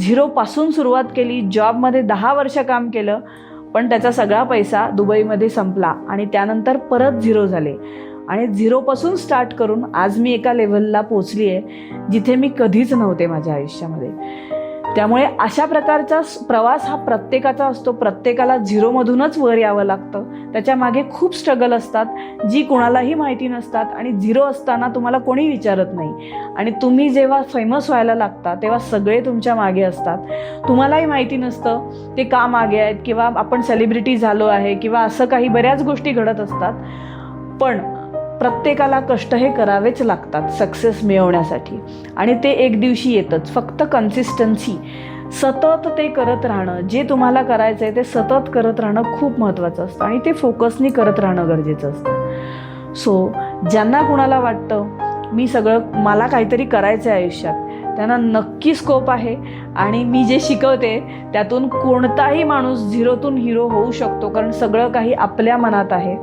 झिरोपासून सुरुवात केली जॉबमध्ये दहा वर्ष काम केलं पण त्याचा सगळा पैसा दुबईमध्ये संपला आणि त्यानंतर परत झिरो झाले. आणि झिरोपासून स्टार्ट करून आज मी एका लेवलला पोचली आहे जिथे मी कधीच नव्हते माझ्या आयुष्यामध्ये. त्यामुळे अशा प्रकारचा प्रवास हा प्रत्येकाचा असतो. प्रत्येकाला झिरोमधूनच वर यावं लागतं. त्याच्यामागे खूप स्ट्रगल असतात जी कोणालाही माहिती नसतात आणि झिरो असताना तुम्हाला कोणी विचारत नाही. आणि तुम्ही जेव्हा फेमस व्हायला लागता तेव्हा सगळे तुमच्या मागे असतात. तुम्हालाही माहिती नसतं ते का मागे आहेत किंवा आपण सेलिब्रिटी झालो आहे किंवा असं काही बऱ्याच गोष्टी घडत असतात. पण प्रत्येकाला कष्ट हे करावेच लागतात सक्सेस मिळवण्यासाठी. आणि ते एक दिवशी येतच. फक्त कन्सिस्टन्सी सतत ते करत राहणं जे तुम्हाला करायचं आहे ते सतत करत राहणं खूप महत्त्वाचं असतं. आणि ते फोकसनी करत राहणं गरजेचं असतं. सो ज्यांना कुणाला वाटतं मी सगळं मला काहीतरी करायचं आहे आयुष्यात त्यांना नक्की स्कोप आहे. आणि मी जे शिकवते त्यातून कोणताही माणूस झिरोतून हिरो होऊ शकतो कारण सगळं काही आपल्या मनात आहे.